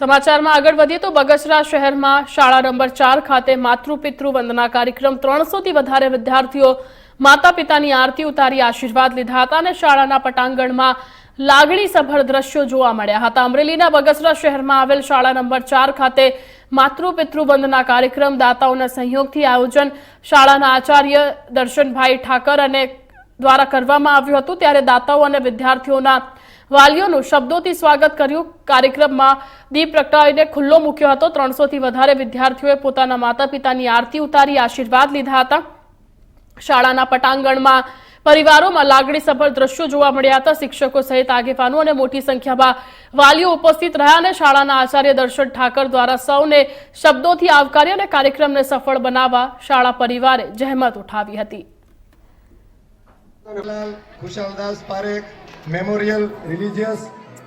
સમાચારમાં આગળ વધીએ તો બગસરા શહેરમાં શાળા નંબર ચાર ખાતે માતૃપિતૃ વંદના કાર્યક્રમ ત્રણસોથી વધારે વિદ્યાર્થીઓ માતા પિતાની આરતી ઉતારી આશીર્વાદ લીધા હતા અને શાળાના પટાંગણમાં લાગણીસભર દ્રશ્યો જોવા મળ્યા હતા. અમરેલીના બગસરા શહેરમાં આવેલ શાળા નંબર ચાર ખાતે માતૃપિતૃ વંદના કાર્યક્રમ દાતાઓના સહયોગથી આયોજન શાળાના આચાર્ય દર્શનભાઈ ઠાકર અને દ્વારા કરવામાં આવ્યું હતું, ત્યારે દાતાઓ અને વિદ્યાર્થીઓના વાલીઓનું શબ્દોથી સ્વાગત કર્યું. કાર્યક્રમમાં દીપ પ્રગટાવીને ખુલ્લો મૂક્યો હતો. ત્રણસોથી વધારે વિદ્યાર્થીઓએ પોતાના માતા પિતાની આરતી ઉતારી, આશીર્વાદ લીધા હતા. શાળાના પટાંગણમાં પરિવારોમાં લાગણીસભર દ્રશ્યો જોવા મળ્યા હતા. શિક્ષકો સહિત આગેવાનો અને મોટી સંખ્યામાં વાલીઓ ઉપસ્થિત રહ્યા અને શાળાના આચાર્ય દર્શન ઠાકર દ્વારા સૌને શબ્દોથી આવકારી અને કાર્યક્રમને સફળ બનાવવા શાળા પરિવારે જહેમત ઉઠાવી હતી. Lal Khushaldas Parekh memorial religious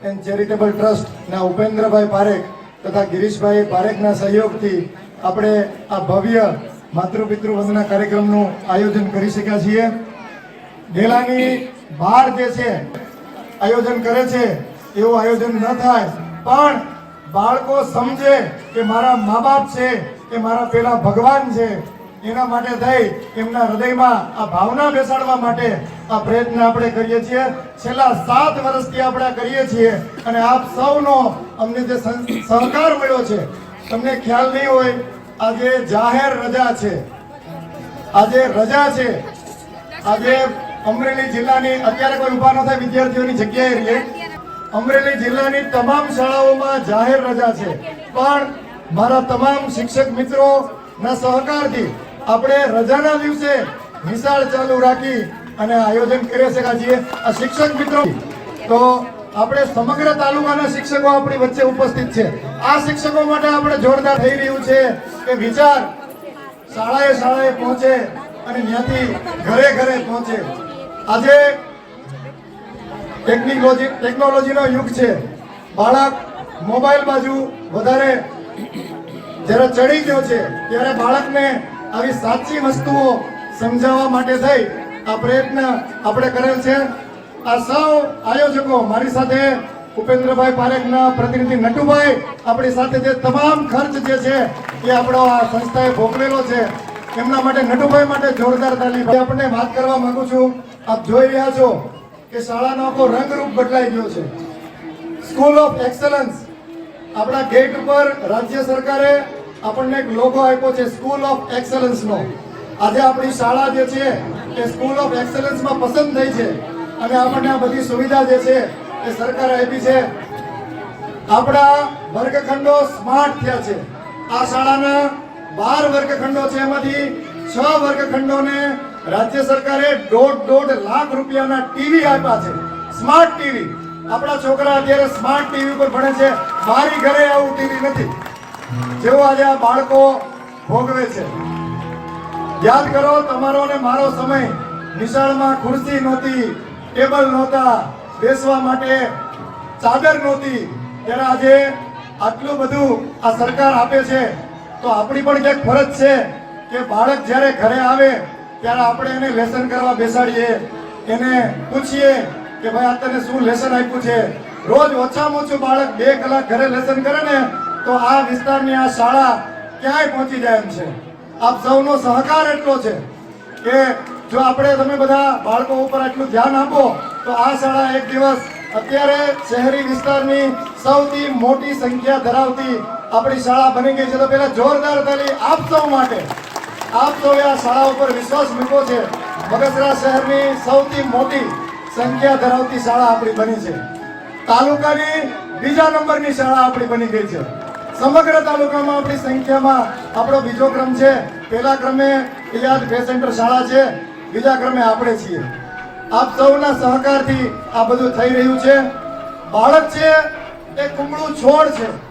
and charitable trust ના ઉપેન્દ્રભાઈ પારેખ તથા ગિરીશભાઈ પારેખના સહયોગથી આપણે આ ભવ્ય માતૃપિતૃ વંદના કાર્યક્રમનું આયોજન કરી શક્યા છીએ. ડેલાની બહાર જે છે, આયોજન કરે છે, એવું આયોજન ન થાય, પણ બાળકો સમજે કે મારા મા બાપ છે, કે મારા પેલા ભગવાન છે એના માટે થઈ એમના હૃદયમાં આ ભાવના બેસાડવા માટે આ પ્રયત્ન આપણે કરીએ છીએ. છેલ્લા સાત વર્ષથી આપણે કરીએ છીએ અને આપ સૌનો અમને જે સહકાર મળ્યો છે, તમને ખ્યાલ નહીં હોય, આજે જાહેર રજા છે. આજે રજા છે. આજે અમરેલી જિલ્લાની, અત્યારે કોઈ ઊભા ન થાય વિદ્યાર્થીઓની જગ્યાએ રહીએ. અમરેલી જિલ્લાની તમામ શાળાઓમાં જાહેર રજા છે. પણ મારા તમામ શિક્ષક મિત્રો ના સહકારથી આપણે રજાના દિવસે નિશાળ ચાલુ રાખી અને આયોજન કરી શક્યા છીએ આ શિક્ષક મિત્રો, તો આપણે સમગ્ર તાલુકાના શિક્ષકો આપણી વચ્ચે ઉપસ્થિત છે. આ શિક્ષકો માટે આપણે જોરદાર થઈ રહ્યું છે કે વિચાર શાળાએ શાળાએ પહોંચે અને ત્યાંથી ઘરે ઘરે પહોંચે. આજે ટેકનોલોજી ટેકનોલોજીનો યુગ છે. બાળક મોબાઈલ બાજુ વધારે જ્યારે ચડી ગયો છે, ત્યારે બાળકને આવી સાચી વસ્તુઓ સમજાવવા માટે થઈ. આ પ્રયત્ન આપણે કરેલ છે. આ સૌ આયોજકો મારી સાથે ઉપેન્દ્રભાઈ પારેખના પ્રતિનિધિ નટુભાઈ, આપણી સાથે જે તમામ ખર્ચ જે છે, એ આપણો આ સંસ્થાએ ભોગવેલો છે. એમના માટે, નટુભાઈ માટે જોરદાર તાલી આપણને વાત કરવા માંગુ છું. આપ જોઈ રહ્યા છો કે શાળાનો આખો રંગરૂપ બદલાઈ ગયો છે. સ્કૂલ ઓફ એક્સલન્સ આપણા ગેટ ઉપર રાજ્ય સરકારે આપણને એક લોગો આપ્યો છે સ્કૂલ ઓફ એક્સલન્સનો આજે આપણી શાળા જે છે, એ સ્કૂલ ઓફ એક્સલન્સમાં પસંદ થઈ છે. અને આપણને આ બધી સુવિધા જે છે, એ સરકારે આપી છે. આપણા વર્ગખંડો સ્માર્ટ થયા છે. આ શાળાના બાર વર્ગખંડો છે, એમાંથી છ વર્ગખંડોને રાજ્ય સરકારે દોઢ દોઢ લાખ રૂપિયાના ટીવી આપ્યા છે. સ્માર્ટ ટીવી આપણા છોકરા અત્યારે સ્માર્ટ ટીવી પર ભણે છે. મારી ઘરે આવું ટીવી નથી. જેવું આજે આ બાળકો ભોગવે છે. યાદ કરો, તમારો ને મારો સમય નિશાળમાં ખુરશી નહોતી, ટેબલ નહોતા, બેસવા માટે ચાદર નહોતી. ત્યારે આજે આટલું બધું આ સરકાર આપે છે. તો આપણી પણ ક્યાંક ફરજ છે કે બાળક જ્યારે ઘરે આવે, ત્યારે આપણે એને લેસન કરવા બેસાડીએ. એને પૂછીએ કે ભાઈ, આ તને શું લેસન આપ્યું છે? રોજ ઓછામાં ઓછું બાળક બે કલાક ઘરે લેસન કરે ને તો આ વિસ્તારની આ શાળા ક્યાંય પહોંચી જાય એમ છે? આપ સૌનો સહકાર એટલો છે કે જો આપણે તમે બધા બાળકો ઉપર આટલું ધ્યાન આપો, તો આ શાળા એક દિવસ અત્યારે શહેરી વિસ્તારની સૌથી મોટી સંખ્યા ધરાવતી આપણી શાળા બની ગઈ છે. તો પેલા જોરદાર તાલી આપ સૌ માટે. આપ સૌએ આ શાળા ઉપર વિશ્વાસ મૂક્યો છે. બગસરા શહેરની સૌથી મોટી સંખ્યા ધરાવતી શાળા આપણી બની છે. તાલુકાની બીજા નંબરની શાળા આપણી બની ગઈ છે. સમગ્ર તાલુકામાં આપણી સંખ્યામાં આપણો બીજો ક્રમ છે. પહેલા ક્રમે ઇલાજ બે સેન્ટર શાળા છે. બીજા ક્રમે આપણે છીએ. આપ સૌના સહકારથી આ બધું થઈ રહ્યું છે. બાળક છે એ કુમળું છોડ છે.